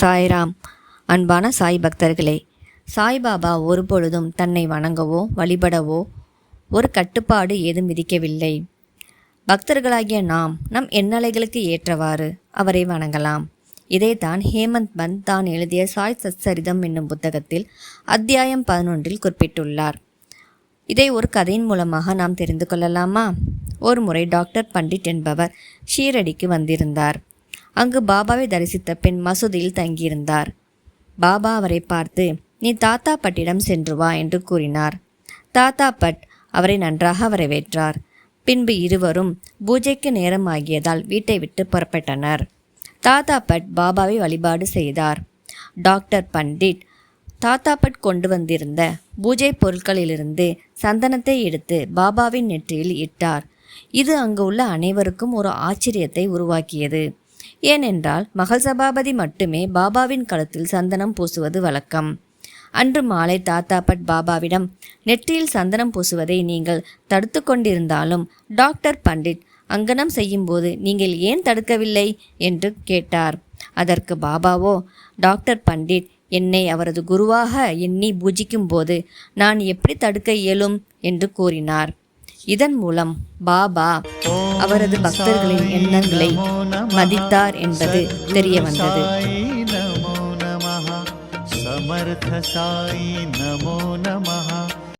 சாய்ராம். அன்பான சாய் பக்தர்களே சாய்பாபா ஒருபொழுதும் தன்னை வணங்கவோ வழிபடவோ ஒரு கட்டுப்பாடு ஏதும் விதிக்கவில்லை. பக்தர்களாகிய நாம் நம் எண்ணலைகளுக்கு ஏற்றவாறு அவரை வணங்கலாம். இதைத்தான் ஹேமந்த் பந்த் தான் எழுதிய சாய் சச்சரிதம் என்னும் புத்தகத்தில் அத்தியாயம் பதினொன்றில் குறிப்பிட்டுள்ளார். இதை ஒரு கதையின் மூலமாக நாம் தெரிந்து கொள்ளலாமா? ஒரு முறை டாக்டர் பண்டிட் என்பவர் ஷீரடிக்கு வந்திருந்தார். அங்கு பாபாவை தரிசித்த பின் மசூதியில் தங்கியிருந்தார். பாபா அவரை பார்த்து நீ தாத்தா பட்டிடம் சென்று வா என்று கூறினார். தாத்தா பட் அவரை நன்றாக வரவேற்றார். பின்பு இருவரும் பூஜைக்கு நேரம் ஆகியதால் வீட்டை விட்டு புறப்பட்டனர். தாத்தா பட் பாபாவை வழிபாடு செய்தார். டாக்டர் பண்டிட் தாத்தா பட் கொண்டு வந்திருந்த பூஜை பொருட்களிலிருந்து சந்தனத்தை எடுத்து பாபாவின் நெற்றியில் இட்டார். இது அங்கு உள்ள அனைவருக்கும் ஒரு ஆச்சரியத்தை உருவாக்கியது. ஏனென்றால் மகள் சபாபதி மட்டுமே பாபாவின் கழுத்தில் சந்தனம் பூசுவது வழக்கம். அன்று மாலை தாத்தா பட் பாபாவிடம் நெற்றியில் சந்தனம் பூசுவதை நீங்கள் தடுத்து கொண்டிருந்தாலும் டாக்டர் பண்டிட் அங்கனம் செய்யும்போது நீங்கள் ஏன் தடுக்கவில்லை? என்று கேட்டார். அதற்கு பாபாவோ டாக்டர் பண்டிட் என்னை அவரது குருவாக எண்ணி பூஜிக்கும் போது நான் எப்படி தடுக்க இயலும்? என்று கூறினார். இதன் மூலம் பாபா அவரது பக்தர்களின் எண்ணங்களை மதித்தார் என்பது தெரிய வந்தது साई नमो नमः समर्थ साई नमो नमः